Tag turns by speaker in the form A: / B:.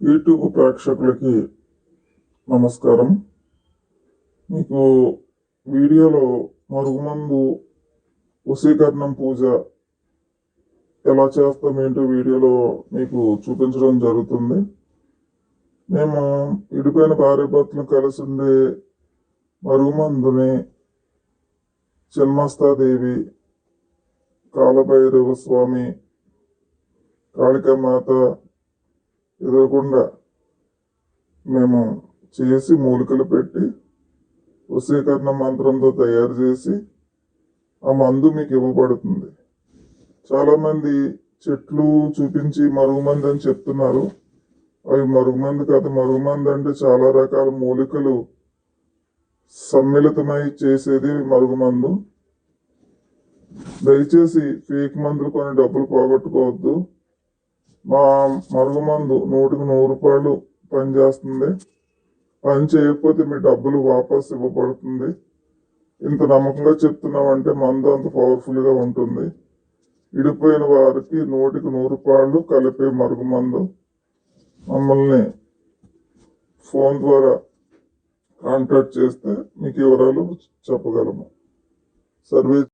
A: YouTube ప్రేక్షకులకి నమస్కారం. మీకు వీడియోలో మరుగుమందు వశీకరణం పూజ ఎలా చేస్తాం ఏంటో వీడియోలో మీకు చూపించడం జరుగుతుంది. మేము ఇడిపోయిన భార్యభర్తలు కలిసి ఉండే మరుగుమందుని చిన్మస్తాదేవి కాలభైరవ స్వామి కాళికామాత ఎదగకుండా మేము చేసి మూలికలు పెట్టి వశీకరణ మంత్రంతో తయారు చేసి ఆ మందు మీకు ఇవ్వబడుతుంది. చాలామంది చెట్లు చూపించి మరుగుమంది అని చెప్తున్నారు. అవి మరుగుమంది కాదు మరుగుమంది అంటే చాలా రకాల మూలికలు సమ్మిళితమై చేసేది మరుగుమందు. దయచేసి ఫేక్ మందులు కొని డబ్బులు పోగొట్టుకోవద్దు. మా మరుగుమందు నూటికి నూరు రూపాయలు పనిచేస్తుంది. పని చేయకపోతే మీ డబ్బులు వాపస్ ఇవ్వబడుతుంది. ఇంత నమ్మకంగా చెప్తున్నామంటే మందు అంత పవర్ఫుల్గా ఉంటుంది. విడిపోయిన వారికి నూటికి నూరు రూపాయలు కలిపే మరుగుమందు మమ్మల్ని ఫోన్ ద్వారా కాంటాక్ట్ చేస్తే మీకు వివరాలు చెప్పగలము. సర్వీస్